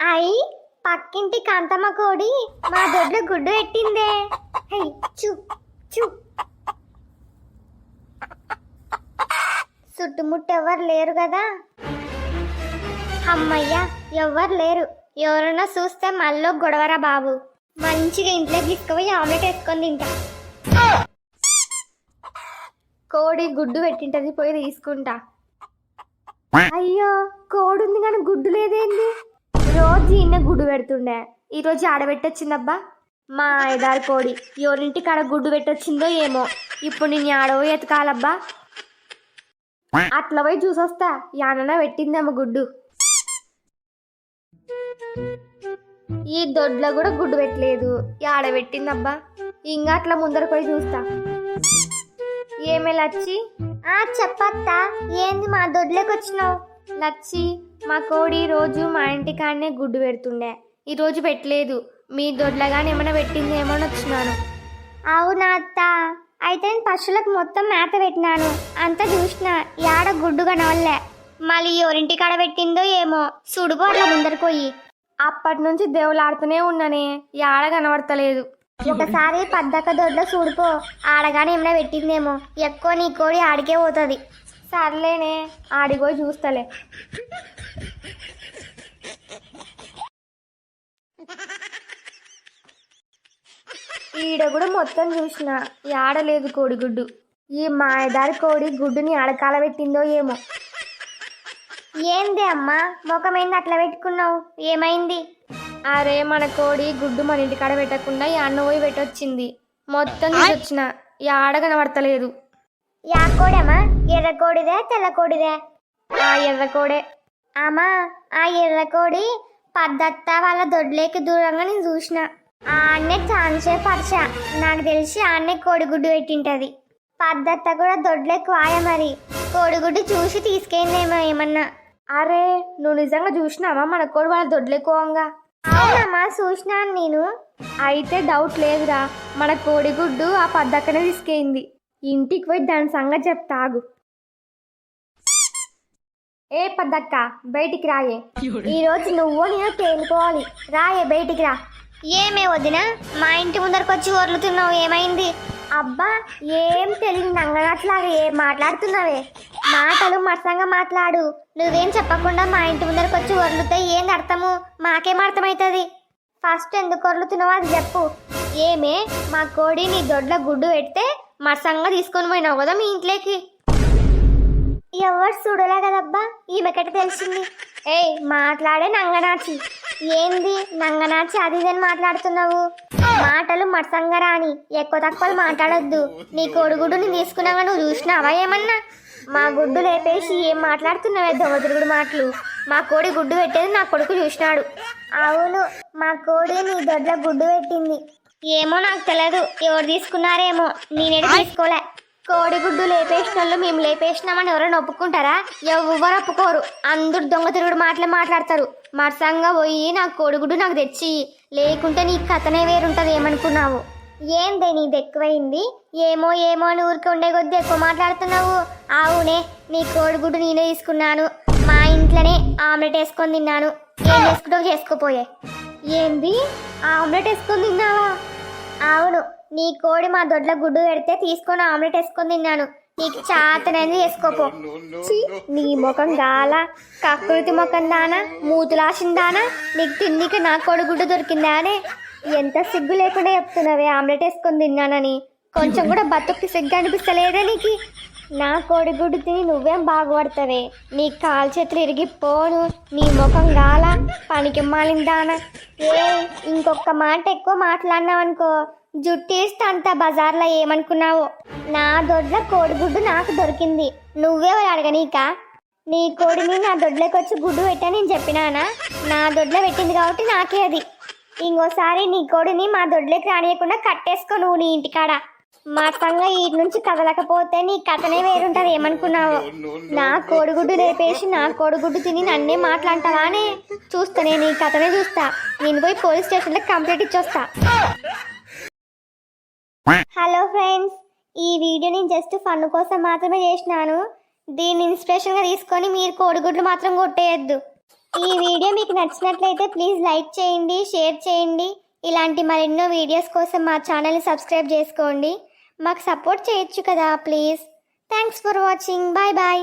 అయి పక్కింటి కాంతమ్మ కోడి మా దొడ్లో గుడ్డు పెట్టిందే. హై చూ చూ. చుట్టుముట్టు ఎవరు లేరు కదా. అమ్మయ్య ఎవరు లేరు. ఎవరైనా చూస్తే మళ్ళీ గొడవరా బాబు. మంచిగా ఇంట్లోకి తీసుకుపోయి ఆమ్లెట్ వేసుకొని తింటా. కోడి గుడ్డు పెట్టింటది పోయి తీసుకుంటా. అయ్యో కోడి ఉంది కానీ గుడ్డు ఈయన గుడ్డు పెడుతుండే. ఈరోజు ఆడబెట్టొచ్చిందబ్బా. మా ఐదారు కోడి. ఎవరింటి కాడ గుడ్డు పెట్టొచ్చిందో ఏమో. ఇప్పుడు నేను ఆడవో ఎతకాలబ్బా. అట్లా పోయి చూసొస్తా. యానన పెట్టిందేమో గుడ్డు. ఈ దొడ్లో కూడా గుడ్డు పెట్టలేదు. ఆడబెట్టిందబ్బా ఇంకా అట్లా ముందరకు పోయి చూస్తా. ఏమే ఆ చెప్పత్తా. ఏంది మా దొడ్లోకి వచ్చినావు లచ్చి మా కోడి రోజు మా ఇంటి కాడనే గుడ్డు పెడుతుండే. ఈ రోజు పెట్టలేదు. మీ దొడ్లగానే ఏమైనా పెట్టింది ఏమో అని వచ్చినాను. అవునా అత్త? అయితే నేను పశువులకు మొత్తం మేత పెట్టినాను. అంతా చూసిన యాడ గుడ్డు కనవల్లే. మళ్ళీ ఎవరింటి కాడ పెట్టిందో ఏమో. సుడుపు అట్లా ముందరకు పోయి. అప్పటి నుంచి దేవులాడుతూనే ఉన్నానే. యాడ కనబడతలేదు. ఒకసారి పద్దక దొడ్లో చూడుకో ఆడగానే ఏమైనా పెట్టిందేమో. ఎక్కువ నీ కోడి ఆడికే పోతుంది. సర్లేనే ఆడిపోయి చూస్తలే. ఈడ కూడా మొత్తం చూసిన ఆడలేదు కోడిగుడ్డు. ఈ మాయదారి కోడి గుడ్డుని ఆడకాల పెట్టిందో ఏమో. ఏంది అమ్మా ముఖమైంది అట్లా పెట్టుకున్నావు? ఏమైంది? అరే మన కోడి గుడ్డు మన ఇంటికాడ పెట్టకుండా ఈ అన్న పోయి పెట్టొచ్చింది. మొత్తం వచ్చిన ఆడ కనబడతలేదు. యా కోడమ్మా ఎర్ర కోడిదే తెల్ల కోడిదే ఆ ఎర్ర కోడే అమ్మా ఆ ఎర్ర కోడి పద్దత్త వాళ్ళ దొడ్లేకి దూరంగా నేను చూసిన ఆ అన్నే ఛాన్సే పరచ నాకు తెలిసి ఆడనే కోడిగుడ్డు పెట్టింటది పద్దత్త కూడా దొడ్లేకి వాయ మరి కోడిగుడ్డు చూసి తీసుకెళ్ళేమో ఏమన్నా అరే నువ్వు నిజంగా చూసినావా మన కోడి వాళ్ళ దొడ్లేకోవంగా అవునమ్మా చూసినాను నేను అయితే డౌట్ లేదురా మన కోడిగుడ్డు ఆ పద్దక్కనే తీసుకెళ్ళింది ఇంటికి పోయి దాని సంగతి చెప్తాగు ఏ పద్దక్క బయటికి రాయే. ఈ రోజు నువ్వు నేను తేలిపోవాలి రాయే బయటికి రా. ఏమే వదిన మా ఇంటి ముందరకు వచ్చి వరులుతున్నావు ఏమైంది? అబ్బా ఏం తెలియదు నంగనట్లాగా ఏం మాట్లాడుతున్నావే? మాటలు మత్సంగా మాట్లాడు. నువ్వేం చెప్పకుండా మా ఇంటి ముందరకు వచ్చి వరులుతే ఏంది అర్థము? మాకేం అర్థమవుతుంది ఫస్ట్ ఎందుకు వరులుతున్నావో అది చెప్పు. ఏమే మా కోడి నీ దొడ్ల గుడ్డు పెడితే మత్సంగా తీసుకొని పోయినావు కదా మీ ఇంట్లోకి. ఎవరు చూడలే కదబ్బా? ఈమెకట తెలిసింది? ఏయ్ మాట్లాడే నంగనాచి. ఏంది నంగనాచి? అది ఇదని మాట్లాడుతున్నావు. మాటలు మత్సంగరాని ఎక్కువ తక్కువలు మాట్లాడొద్దు. నీ కోడిగుడ్డుని నీ నువ్వు చూసినావా ఏమన్నా? మా గుడ్డు లేపేసి ఏం మాట్లాడుతున్నావే దొంగతిరుగుడు మాటలు? మా కోడి గుడ్డు పెట్టేది నా కొడుకు చూసినాడు. అవును మా కోడి నీ దొడ్ల గుడ్డు పెట్టింది. ఏమో నాకు తెలియదు ఎవరు తీసుకున్నారేమో. నేనే తీసుకోలే. కోడిగుడ్డు లేపేసిన వాళ్ళు మేము లేపేసినామని ఎవరైనా ఒప్పుకుంటారా? ఎవరు ఒప్పుకోరు. అందరు దొంగ తిరుగుడు మాటలే మాట్లాడతారు. మరసంగా పోయి నాకు కోడిగుడ్డు నాకు తెచ్చి లేకుంటే నీ కథనే వేరుంటది ఏమనుకున్నావు? ఏందే నీది ఎక్కువైంది? ఏమో ఏమో అని ఊరికే ఉండే కొద్దీ ఎక్కువ మాట్లాడుతున్నావు. అవునే నీ కోడిగుడ్డు నేనే తీసుకున్నాను. మా ఇంట్లోనే ఆమ్లెట్ వేసుకొని తిన్నాను. ఏం చేసుకుంటావు? చేసుకోపోయే ఏంది? ఆమ్లెట్ వేసుకొని తిన్నావా? అవును నీ కోడి మా దొడ్ల గుడ్డు పెడితే తీసుకొని ఆమ్లెట్ వేసుకొని తిన్నాను. నీకు చాతనైంది వేసుకోపో. నీ ముఖం గాల కకృతి ముఖం దానా మూతులాసిందానా నీకు తిండికి నా కోడి గుడ్డు దొరికిందా అని ఎంత సిగ్గు లేకుండా చెప్తున్నావే ఆమ్లెట్ వేసుకొని తిన్నానని. కొంచెం కూడా బతుక్కి సిగ్గు అనిపిస్తలేదే నీకు? నా కోడిగుడ్డు తిని నువ్వేం బాగుపడతావే? నీ కాలు చేతులు ఇరిగిపోను నీ ముఖం గాల పనికి మాలిందానా. ఏ ఇంకొక మాట ఎక్కువ మాట్లాడినావనుకో జుట్టేస్తే అంత బజార్లో ఏమనుకున్నావో? నా దొడ్ల కోడిగుడ్డు నాకు దొరికింది. నువ్వెవరు అడగనీక? నీ కోడిని నా దొడ్లోకి వచ్చి గుడ్డు పెట్టా నేను చెప్పినానా? నా దొడ్లో పెట్టింది కాబట్టి నాకే అది. ఇంకోసారి నీ కోడిని మా దొడ్లోకి రానియకుండా కట్టేసుకో నువ్వు నీ ఇంటికాడ. మా సంగ ఈ నుంచి కదలకపోతే నీ కథనే వేరుంటది. ఏమనుకున్నావు? నా కోడిగుడ్డు లేపేసి నా కోడిగుడ్డు తిని నన్నే మాట్లాంటావా అని చూస్తా నేను ఈ కథనే చూస్తా. నేను పోయి పోలీస్ స్టేషన్లో కంప్లైంట్ ఇచ్చొస్తా. హలో ఫ్రెండ్స్ ఈ వీడియో నేను జస్ట్ ఫన్ కోసం మాత్రమే చేసినాను. దీన్ని ఇన్స్పిరేషన్గా తీసుకొని మీరు కోడిగుడ్లు మాత్రం కొట్టేయద్దు. ఈ వీడియో మీకు నచ్చినట్లయితే ప్లీజ్ లైక్ చేయండి షేర్ చేయండి. ఇలాంటి మరెన్నో వీడియోస్ కోసం మా ఛానల్ని సబ్స్క్రైబ్ చేసుకోండి. మాకు సపోర్ట్ చేయొచ్చు కదా please. Thanks for watching bye bye